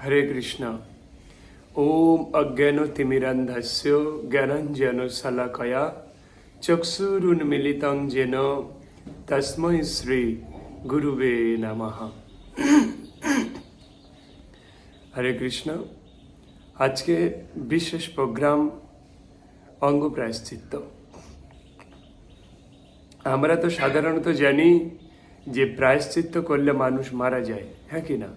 হরে কৃষ্ণ ওম অজ্ঞান অজ্ঞানতিমিরান্ধস্য জ্ঞানাঞ্জন শলাকয়া চক্ষুরুন্মিলিতং যেন তস্মৈ শ্রী গুরুবে নমঃ হরে কৃষ্ণ আজকে বিশেষ প্রোগ্রাম অঙ্গ প্রায়শ্চিত্ত আমরা তো সাধারণত জানি যে প্রায়শ্চিত্ত করলে মানুষ মারা যায় হ্যাঁ কি না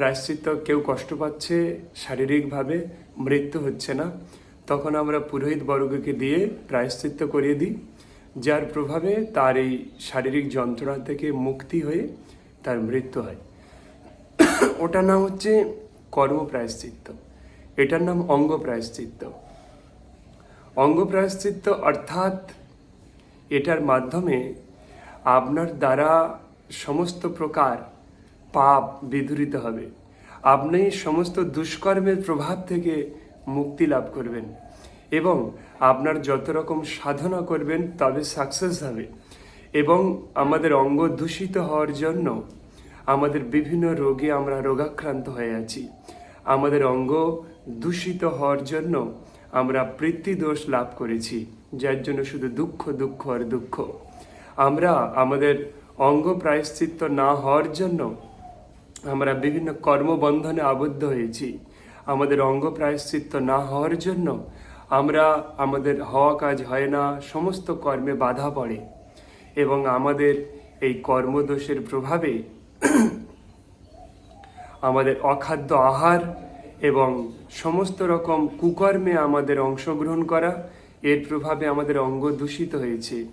প্রায়শ্চিত্ত কেউ কষ্ট পাচ্ছে, শারীরিকভাবে মৃত্যু হচ্ছে না, তখন আমরা পুরোহিত বর্গকে দিয়ে প্রায়শ্চিত্ত করিয়ে দিই, যার প্রভাবে তার এই শারীরিক যন্ত্রণা থেকে মুক্তি হয়ে তার মৃত্যু হয়। ওটার নাম হচ্ছে কর্ম প্রায়শ্চিত্ত। এটার নাম অঙ্গ প্রায়শ্চিত্ত। অঙ্গ প্রায়শ্চিত্ত অর্থাৎ এটার মাধ্যমে আপনার দ্বারা সমস্ত প্রকার পাপ বিধুরিত হবে। আপনি সমস্ত দুষ্কর্মের প্রভাব থেকে মুক্তি লাভ করবেন এবং আপনার যত রকম সাধনা করবেন তবে সাকসেস হবে এবং আমাদের অঙ্গ দূষিত হওয়ার জন্য আমাদের বিভিন্ন রোগে আমরা রোগাক্রান্ত হয়ে আছি। আমাদের অঙ্গ দূষিত হওয়ার জন্য আমরা দোষ লাভ করেছি, যার জন্য শুধু দুঃখ দুঃখ আর দুঃখ। আমরা আমাদের অঙ্গ প্রায়শ্চিত্ত না হওয়ার জন্য আমরা বিভিন্ন কর্মবন্ধনে আবদ্ধ হয়েছি। আমাদের অঙ্গ প্রায়শ্চিত্ত না হওয়ার জন্য আমরা আমাদের হওয়া কাজ হয় না, সমস্ত কর্মে বাধা পড়ে এবং আমাদের এই কর্মদোষের প্রভাবে আমাদের অখাদ্য আহার এবং সমস্ত রকম কুকর্মে আমাদের অংশগ্রহণ করা, এর প্রভাবে আমাদের অঙ্গ দূষিত হয়েছে।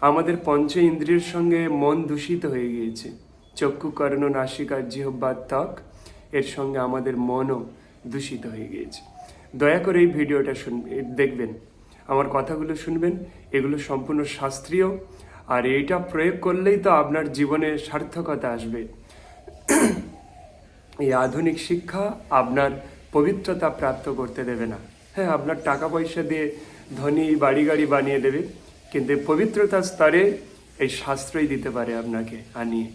আমাদের পঞ্চ ইন্দ্রিয়ের সঙ্গে মন দূষিত হয়ে গিয়েছে। চক্ষু কর্ণ নাসিকা জিহ্বা ত্বক, এর সঙ্গে আমাদের মনও দূষিত হয়ে গিয়েছে। দয়া করে এই ভিডিওটা শুন দেখবেন। আমার কথাগুলো শুনবেন, এগুলো সম্পূর্ণ শাস্ত্রীয়, আর এইটা প্রয়োগ করলেই তো আপনার জীবনে সার্থকতা আসবে। এই আধুনিক শিক্ষা আপনার পবিত্রতা প্রাপ্ত করতে দেবে না। হ্যাঁ আপনার টাকা পয়সা দিয়ে ধনী বাড়ি গাড়ি বানিয়ে দেবে, কিন্তু পবিত্রতার স্তরে এই শাস্ত্রই দিতে পারে আপনাকে আনিয়ে।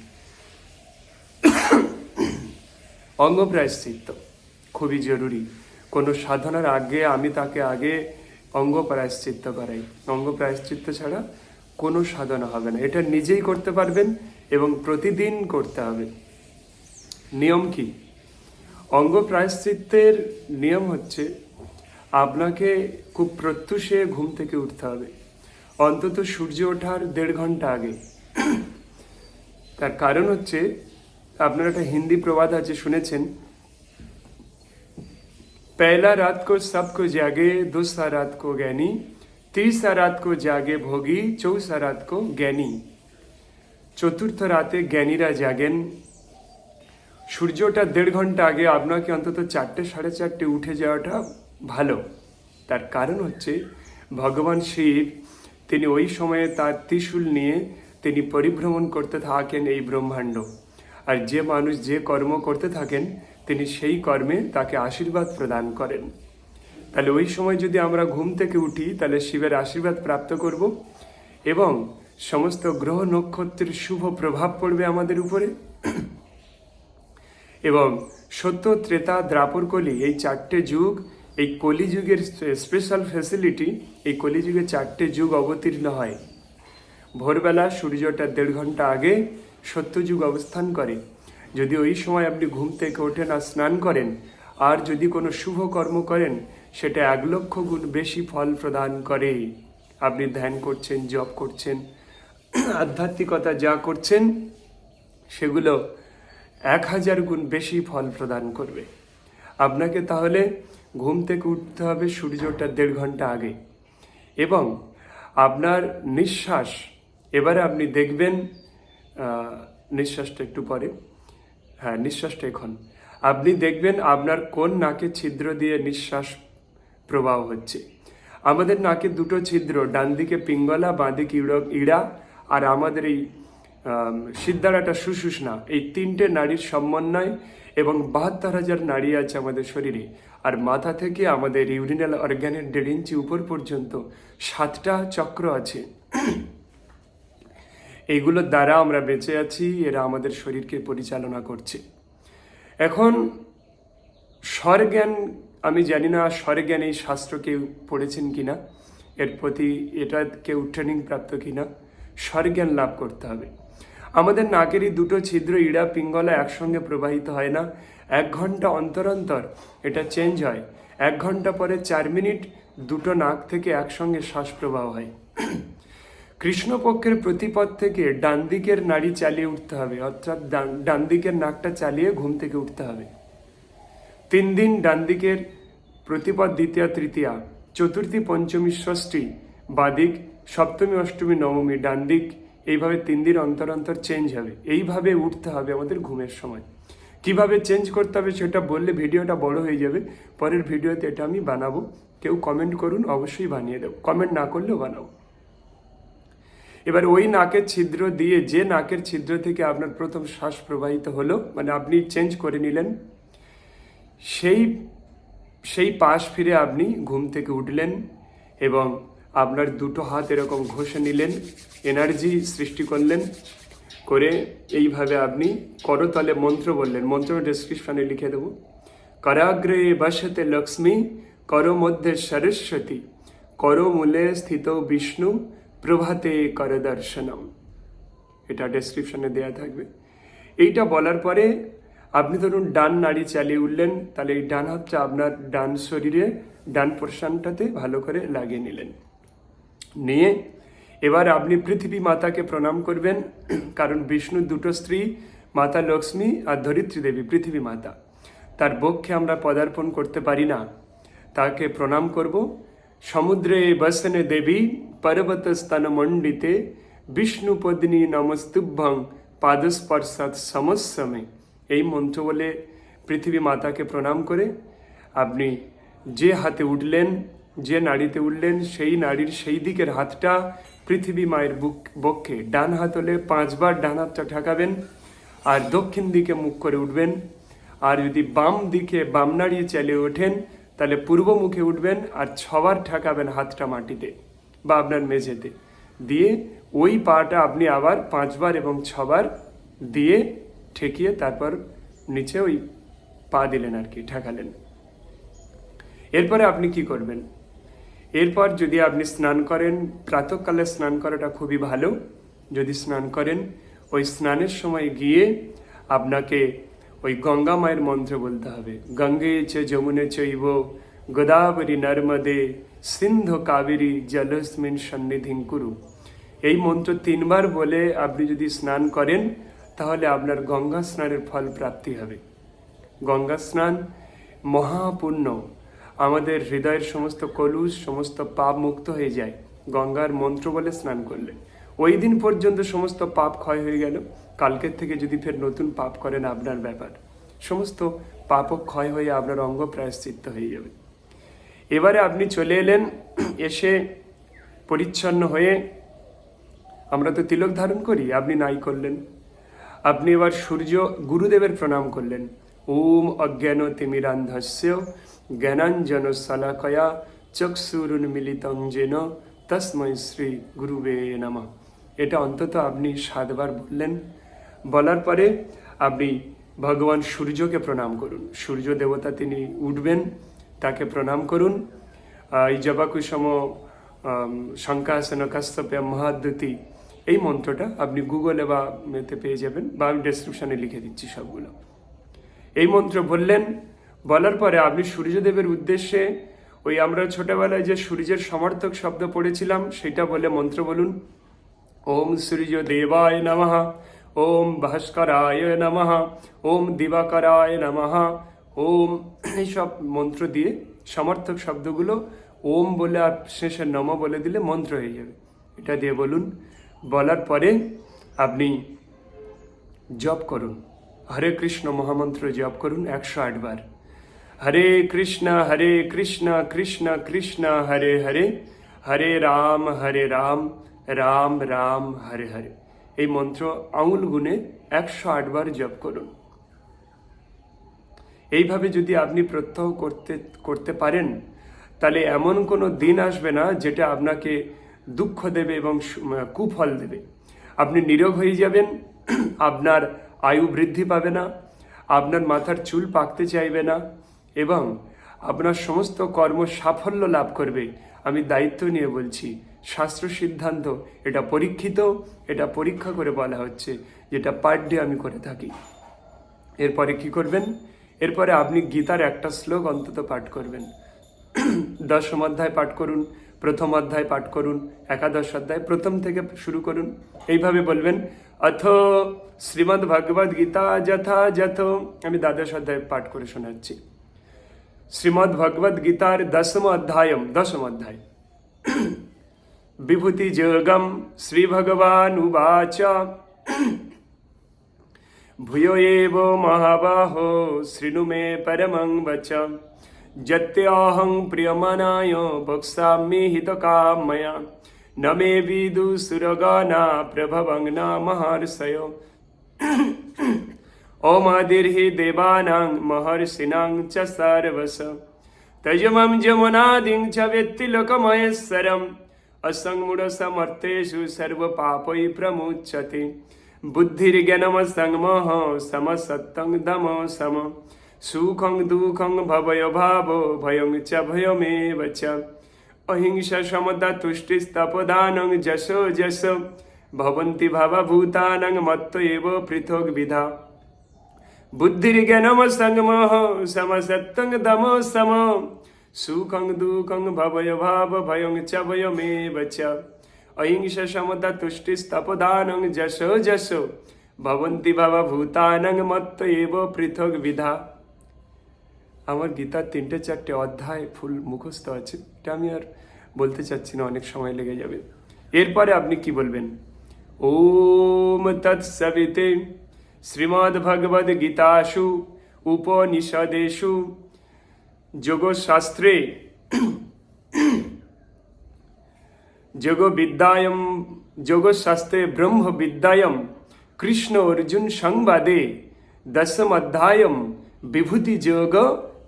অঙ্গ প্রায়শ্চিত্ত খুবই জরুরি। কোনো সাধনার আগে আমি তাকে আগে অঙ্গ প্রায়শ্চিত্ত করাই। অঙ্গ প্রায়শ্চিত্ত ছাড়া কোনো সাধনা হবে না। এটা নিজেই করতে পারবেন এবং প্রতিদিন করতে হবে। নিয়ম কি? অঙ্গ প্রায়শ্চিত্তের নিয়ম হচ্ছে আপনাকে খুব প্রত্যুষে ঘুম থেকে উঠতে হবে। অন্তত সূর্য ওঠার দেড় ঘণ্টা আগে। তার কারণ হচ্ছে আপনার একটা হিন্দি প্রবাদ আছে, শুনেছেন? পহলা রাত কো সব কো জাগে, দুসরা রাত কো জ্ঞানী তিসরা রাত কো জাগে ভোগী চৌসা রাত কো জ্ঞানী চতুর্থ রাতে জ্ঞানীরা জাগেন। সূর্যটা দেড় ঘণ্টা আগে আপনাকে অন্তত চারটে, সাড়ে চারটে উঠে যাওয়াটা ভালো। তার কারণ হচ্ছে, ভগবান শিব, তিনি ওই সময়ে তার ত্রিশূল নিয়ে তিনি পরিভ্রমণ করতে থাকেন এই ব্রহ্মাণ্ড। আর যে মানুষ যে কর্ম করতে থাকেন, তিনি সেই কর্মে তাকে আশীর্বাদ প্রদান করেন। তাহলে ওই সময় যদি আমরা ঘুম থেকে উঠি, তাহলে শিবের আশীর্বাদ প্রাপ্ত করব এবং সমস্ত গ্রহ নক্ষত্রের শুভ প্রভাব পড়বে আমাদের উপরে। এবং সত্য, ত্রেতা, দ্রাপর কলি, এই চারটে যুগ, এই কলিযুগের স্পেশাল ফ্যাসিলিটি এই কলিযুগে চারটে যুগ অবতীর্ণ হয়। ভোরবেলা সূর্যটা দেড় ঘণ্টা আগে সত্যযুগ অবস্থান করে। যদি ওই সময় আপনি ঘুম থেকে ওঠেন আর স্নান করেন, আর যদি কোনো শুভ কর্ম করেন, সেটা এক লক্ষ গুণ বেশি ফল প্রদান করে। আপনি ধ্যান করছেন, জপ করছেন, আধ্যাত্মিকতা যা করছেন, সেগুলো এক হাজার গুণ বেশি ফল প্রদান করবে। আপনাকে তাহলে ঘুম থেকে উঠতে হবে সূর্যটা দেড় ঘণ্টা আগে। এবং আপনার নিঃশ্বাস, এবারে আপনি দেখবেন নিঃশ্বাসটা একটু পরে। হ্যাঁ নিঃশ্বাসটা এখন। আপনি দেখবেন আপনার কোন নাকে ছিদ্র দিয়ে নিঃশ্বাস প্রবাহ হচ্ছে। আমাদের নাকে দুটো ছিদ্র, ডান দিকে পিঙ্গলা, বাঁ দিকে ইড়- আর আমাদের এই সিদ্ধারাটা সুষুষ্ণা এই তিনটে নারীর সমন্বয় এবং বাহাত্তর হাজার নারী আছে আমাদের শরীরে। আর মাথা থেকে আমাদের ইউরিনাল অর্গ্যানের দেড় ইঞ্চি উপর পর্যন্ত সাতটা চক্র আছে। এইগুলোর দ্বারা আমরা বেঁচে আছি, এরা আমাদের শরীরকে পরিচালনা করছে। এখন স্বরজ্ঞান, আমি জানি না স্বরজ্ঞান এই শাস্ত্র কেউ পড়েছেন কিনা, এর প্রতি এটা কেউ ট্রেনিং প্রাপ্ত কি কিনা, স্বরজ্ঞান লাভ করতে হবে। আমাদের নাকেরই দুটো ছিদ্র, ইড়া, পিঙ্গলা একসঙ্গে প্রবাহিত হয় না, এক ঘণ্টা অন্তর অন্তর এটা চেঞ্জ হয়। এক ঘণ্টা পরে চার মিনিট দুটো নাক থেকে একসঙ্গে শ্বাস প্রবাহ হয়। কৃষ্ণপক্ষের প্রতিপদ থেকে ডান দিকের নাড়ি চালিয়ে উঠতে হবে, অর্থাৎ ডান- দিকের নাকটা চালিয়ে ঘুম থেকে উঠতে হবে। তিন দিন ডান দিকের প্রতিপদ দ্বিতীয়, তৃতীয়া, চতুর্থী, পঞ্চমী, ষষ্ঠী, বাদিক, সপ্তমী, অষ্টমী, নবমী ডান দিক এইভাবে তিন দিন অন্তর অন্তর চেঞ্জ হবে। এইভাবে উঠতে হবে আমাদের ঘুমের সময়। কীভাবে চেঞ্জ করতে হবে সেটা বললে ভিডিওটা বড় হয়ে যাবে। পরের ভিডিওতে এটা আমি বানাবো। কেউ কমেন্ট করুন, অবশ্যই বানিয়ে দেবো। কমেন্ট না করলেও বানাবো। এবার ওই নাকের ছিদ্র দিয়ে যে নাকের ছিদ্র থেকে আপনার প্রথম শ্বাস প্রবাহিত হলো মানে আপনি চেঞ্জ করে নিলেন, সেই সেই পাশ ফিরে আপনি ঘুম থেকে উঠলেন এবং আপনার দুটো হাত এরকম ঘষে নিলেন এনার্জি সৃষ্টি করলেন, করে এইভাবে আপনি করতলে মন্ত্র বললেন মন্ত্র ডেসক্রিপশনে লিখে দেবো। করাগ্রে বসতে লক্ষ্মী, কর মধ্যে সরস্বতী করমূলে স্থিত বিষ্ণু প্রভাতে কর দর্শনম এটা ডেসক্রিপশনে দেয়া থাকবে। এইটা বলার পরে আপনি ধরুন ডান নাড়ি চালিয়ে উঠলেন, তাহলে এই ডান হাতটা আপনার ডান শরীরে, ডান পোর্শনটাতে ভালো করে লাগিয়ে নিলেন। নিয়ে এবার আপনি পৃথিবী মাতাকে প্রণাম করবেন, কারণ বিষ্ণুর দুটো স্ত্রী, মাতা লক্ষ্মী আর ধরিত্রী দেবী, পৃথিবী মাতা। তার বক্ষে আমরা পদার্পণ করতে পারি না। তাকে প্রণাম করব সমুদ্রে বসনে দেবী পর্বত স্তন মণ্ডিতে বিষ্ণু পদ্নী নমস্তুভ্যং পাদস্পর্শাৎ সমস্যমে এই মন্ত্র বলে পৃথিবী মাতাকে প্রণাম করে। আপনি যে হাতে উঠলেন, যে নাড়িতে উঠলেন, সেই নাড়ির সেই দিকের হাতটা পৃথিবী মায়ের বুক, বক্ষে, ডান হাত হলে পাঁচবার ডান হাতটা ঠেকাবেন আর দক্ষিণ দিকে মুখ করে উঠবেন। আর যদি বাম দিকে বাম নাড়িয়ে চালিয়ে ওঠেন তাহলে পূর্ব মুখে উঠবেন আর ছবার ঠেকাবেন হাতটা মাটিতে বা আপনার মেঝেতে। দিয়ে ওই পাটা আপনি আবার পাঁচবার এবং ছবার দিয়ে ঠেকিয়ে তারপর নিচে ওই পা দিলেন আর কি, ঠেকালেন। এরপরে আপনি কি করবেন? এরপর যদি আপনি স্নান করেন, প্রাতকালে স্নান করাটা খুবই ভালো। যদি স্নান করেন, ওই স্নানের সময় গিয়ে আপনাকে ওই গঙ্গা মায়ের মন্ত্র বলতে হবে। গঙ্গে চ যমুনে চৈব, গোদাবরী নর্মদে সিন্ধু কাবেরী জলস্মিন সন্নিধিং কুরু। এই মন্ত্র তিনবার বলে আপনি যদি স্নান করেন, তাহলে আপনার গঙ্গা স্নানের ফল প্রাপ্তি হবে। গঙ্গা স্নান মহাপুণ্য আমাদের হৃদয়ের সমস্ত কলুষ, সমস্ত পাপ মুক্ত হয়ে যায়। গঙ্গার মন্ত্র বলে স্নান করলে। ওই দিন পর্যন্ত সমস্ত পাপ ক্ষয় হয়ে গেল। কালকের থেকে যদি ফের নতুন পাপ করেন আপনার ব্যাপার। সমস্ত পাপ ক্ষয় হয়ে আপনার অঙ্গ প্রায়শ্চিত্ত হয়ে যাবে। এবারে আপনি চলে এলেন, এসে পরিচ্ছন্ন হয়ে আমরা তো তিলক ধারণ করি, আপনি নাই করলেন। আপনি এবার সূর্য গুরুদেবের প্রণাম করলেন। ওম অজ্ঞান তিমিরান্ধস্য জ্ঞানাঞ্জন শলাকয়া চক্ষুরুন মিলিতং যেন তস্মৈ শ্রী গুরুবে নমঃ। এটা অন্তত আপনি সাতবার বললেন। বলার পরে আপনি ভগবান সূর্যকে প্রণাম করুন। সূর্য দেবতা তিনি উঠবেন, তাকে প্রণাম করুন। এই জবাকুসম শঙ্কাসন কাস্তপ্য মহাদ্যুতি, এই মন্ত্রটা আপনি গুগলে বা মেতে পেয়ে যাবেন বা আমি ডেসক্রিপশানে লিখে দিচ্ছি সবগুলো। এই মন্ত্র বললেন, বলার পরে আপনি সূর্যদেবের উদ্দেশ্যে ওই আমরা ছোটবেলায় যে সূর্যের সমর্থক শব্দ পড়েছিলাম, সেটা বলে মন্ত্র বলুন। ওম সূর্য দেবায় নমঃ ওম ভাস্করায় নমঃ ওম দিবাকরায় নমঃ ওম এইসব মন্ত্র দিয়ে সমর্থক শব্দগুলো ওম বলে আর শেষে নম বলে দিলে মন্ত্র হয়ে যাবে। এটা দিয়ে বলুন, বলার পরে আপনি জপ করুন। হরে কৃষ্ণ মহামন্ত্র জপ করুন একশো আটবার হরে কৃষ্ণ হরে কৃষ্ণ কৃষ্ণ কৃষ্ণ, হরে হরে। হরে রাম হরে রাম। রাম রাম, হরে হরে। এই মন্ত্র আঙুল গুনে একশো আটবার জপ করুন। এইভাবে যদি আপনি প্রত্যহ করতে করতে পারেন, তাহলে এমন কোনো দিন আসবে না যেটা আপনাকে দুঃখ দেবে এবং কুফল দেবে। আপনি নিরোগ হয়ে যাবেন, আপনার আয়ু বৃদ্ধি পাবে না, আপনার মাথার চুল পাকতে চাইবে না এবং আপনার সমস্ত কর্ম সাফল্য লাভ করবে। আমি দায়িত্ব নিয়ে বলছি শাস্ত্র সিদ্ধান্ত, এটা পরীক্ষিত, এটা পরীক্ষা করে বলা হচ্ছে, যেটা পার ডে আমি করে থাকি। এরপরে কি করবেন? এরপরে আপনি গীতার একটা শ্লোক অন্তত পাঠ করবেন। দশম অধ্যায় পাঠ করুন, প্রথম অধ্যায় পাঠ করুন, একাদশ অধ্যায় প্রথম থেকে শুরু করুন। এইভাবে বলবেন, অথ শ্রীমদ্ ভগবদ গীতা যথা যথ। আমি দ্বাদশ অধ্যায় পাঠ করে শোনাচ্ছি। শ্রীমদ্ ভগবদ গীতার দশম অধ্যায়ম, দশম অধ্যায়। विभूतिजगं श्रीभगवानुवाच। भूयो एव महाबाहो, शृणु मे परमं वच। जत्यहं प्रियमनाय वक्ष्यामि हितकामया। न मे विदुसुरगणा प्रभवं न महर्षय ओमादिर्हि देवानां महर्षिणां च सर्वस तजमं जमुनादिं च वेत्तिलोकमहेश्वरम् लोकमहेश्वरम् असङ्मूढसमर्थेषु सर्वपापै प्रमुच्यते बुद्धिर्ज्ञानमसङ्मः समसत्तं दम सम सुखं दुःखं भवय भावो भयं च भयमेव च अहिंसा समता तुष्टिस्तपदानं जशो जश भवन्ति भवभूतानं मत्त एव पृथग् विधा बुद्धिर्ज्ञानमसङ्मः समसत्तं সুখং দুঃখং ভবয় ভাব ভয়ং চ ভয়মে বচ অহিংস সমতা তুষ্টি স্তপদানং যশ যশ ভবন্তি ভাবা ভূতানং মত্ত এব পৃথক বিধা আমার গীতার তিনটে চারটে অধ্যায় ফুল মুখস্থ আছে। এটা আমি আর বলতে চাচ্ছি না, অনেক সময় লেগে যাবে। এরপরে আপনি কি বলবেন? ওম তৎসবিতে শ্রীমদ্ভগবদ্গীতাসু উপনিষদেশু যোগশাস্ত্রে যোগবিদ্যায়ম, যোগশাস্ত্রে ব্রহ্মবিদ্যায়ম, কৃষ্ণ অর্জুন সংবাদে দশম অধ্যায়ম, বিভূতি যোগ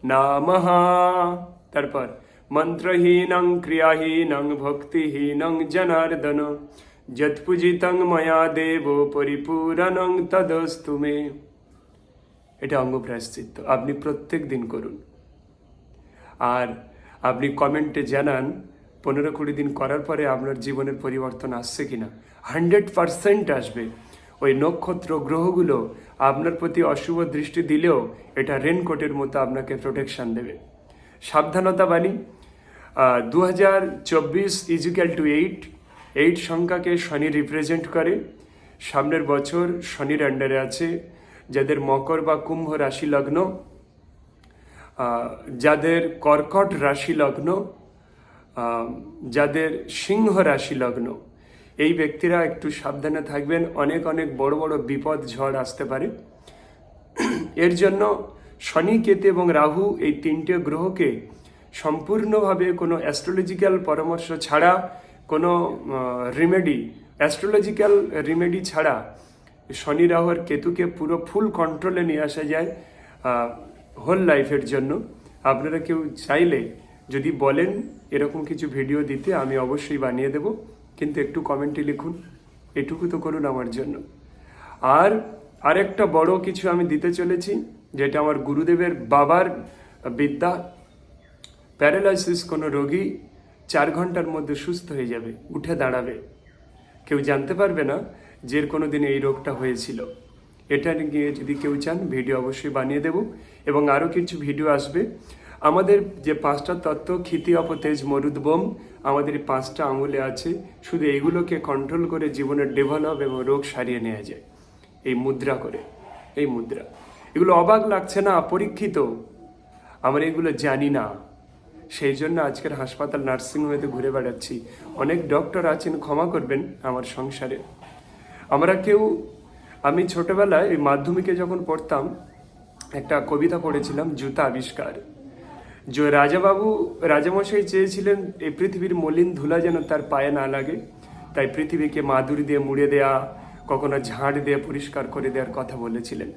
নামঃ। তারপর, মন্ত্রহীনং, ক্রিয়াহীনং, ভক্তিহীনং, জনার্দন, যৎপূজিতং ময়া দেব পরিপূরণং, তদস্তু মে। এটা অঙ্গ প্রায়শ্চিত্ত আপনি প্রত্যেক দিন করুন। আর আপনি কমেন্টে জানান, পনেরো কুড়ি দিন করার পরে আপনার জীবনের পরিবর্তন আসছে কিনা। হান্ড্রেড পারসেন্ট আসবে। ওই নক্ষত্র গ্রহগুলো আপনার প্রতি অশুভ দৃষ্টি দিলেও এটা রেনকোটের মতো আপনাকে প্রোটেকশান দেবে। সাবধানতা বাণী দু হাজার চব্বিশ ইজিক্যাল টু এইট এইট সংখ্যাকে শনি রিপ্রেজেন্ট করে। সামনের বছর শনির আন্ডারে আছে। যাদের মকর বা কুম্ভ রাশি লগ্ন যাদের কর্কট রাশি লগ্ন যাদের সিংহ রাশি লগ্ন, এই ব্যক্তিরা একটু সাবধানে থাকবেন। অনেক অনেক বড় বড় বিপদ, ঝড় আসতে পারে। এর জন্য শনি, কেতু এবং রাহু এই তিনটে গ্রহকে সম্পূর্ণভাবে কোনো অ্যাস্ট্রোলজিক্যাল পরামর্শ ছাড়া, কোনো রিমেডি অ্যাস্ট্রোলজিক্যাল রিমেডি ছাড়া শনি, রাহু আর কেতুকে পুরো ফুল কন্ট্রোলে নিয়ে আসা যায়। হোল লাইফের জন্য। আপনারা কেউ চাইলে যদি বলেন এরকম কিছু ভিডিও দিতে, আমি অবশ্যই বানিয়ে দেব। কিন্তু একটু কমেন্টে লিখুন, এটুকু তো করুন আমার জন্য। আর আরেকটা বড় কিছু আমি দিতে চলেছি, যেটা আমার গুরুদেবের বাবার বিদ্যা। প্যারালাইসিস কোনো রোগী চার ঘণ্টার মধ্যে সুস্থ হয়ে যাবে, উঠে দাঁড়াবে। কেউ জানতে পারবে না যে কোনো দিন এই রোগটা হয়েছিল। এটা নিয়ে যদি কেউ চান, ভিডিও অবশ্যই বানিয়ে দেব এবং আরও কিছু ভিডিও আসবে। আমাদের যে পাঁচটা তত্ত্ব, ক্ষিতি, অপতেজ, মরুদ, বোম, আমাদের পাঁচটা আঙুলে আছে। শুধু এইগুলোকে কন্ট্রোল করে জীবনের ডেভেলপ এবং রোগ সারিয়ে নেওয়া যায়। এই মুদ্রা করে, এই মুদ্রা। এগুলো অবাক লাগছে না পরীক্ষিত আমরা এগুলো জানি না। সেই জন্য আজকের হাসপাতাল নার্সিংহোমেতে ঘুরে বেড়াচ্ছি। অনেক ডক্টর আছেন, ক্ষমা করবেন আমার সংসারে। আমরা কেউ আমি ছোটবেলায় এই মাধ্যমিকে যখন পড়তাম, একটা কবিতা পড়েছিলাম, জুতা আবিষ্কার। যে রাজাবাবু, রাজামশাই চেয়েছিলেন এই পৃথিবীর মলিন ধুলা যেন তার পায়ে না লাগে। তাই পৃথিবীকে মাদুরি দিয়ে মুড়ে দেয়া, কখনো ঝাঁট দিয়ে পরিষ্কার করে দেওয়ার কথা বলেছিলেন।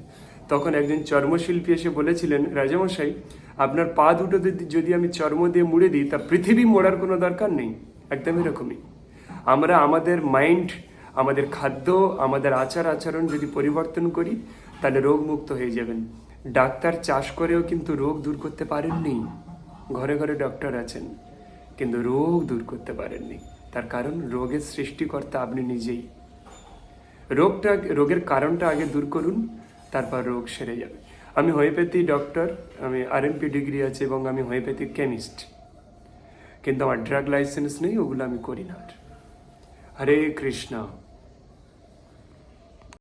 তখন একজন চর্মশিল্পী এসে বলেছিলেন, রাজামশাই, আপনার পা দুটো যদি আমি চর্ম দিয়ে মুড়ে দিই, তা পৃথিবী মোড়ার কোনো দরকার নেই। একদম এরকমই। আমরা আমাদের মাইন্ড আমাদের খাদ্য, আমাদের আচার আচরণ যদি পরিবর্তন করি, তাহলে রোগমুক্ত হয়ে যাবেন। ডাক্তার চাষ করেও কিন্তু রোগ দূর করতে পারেননি। ঘরে ঘরে ডক্টর আছেন, কিন্তু রোগ দূর করতে পারেননি। তার কারণ রোগের সৃষ্টিকর্তা আপনি নিজেই। রোগটা, রোগের কারণটা আগে দূর করুন, তারপর রোগ সেরে যাবে। আমি হোমিওপ্যাথি ডক্টর, আমি আরএমপি ডিগ্রি আছে এবং আমি হোমিওপ্যাথি কেমিস্ট। কিন্তু আমার ড্রাগ লাইসেন্স নেই, ওগুলো আমি করি না। হরে কৃষ্ণ।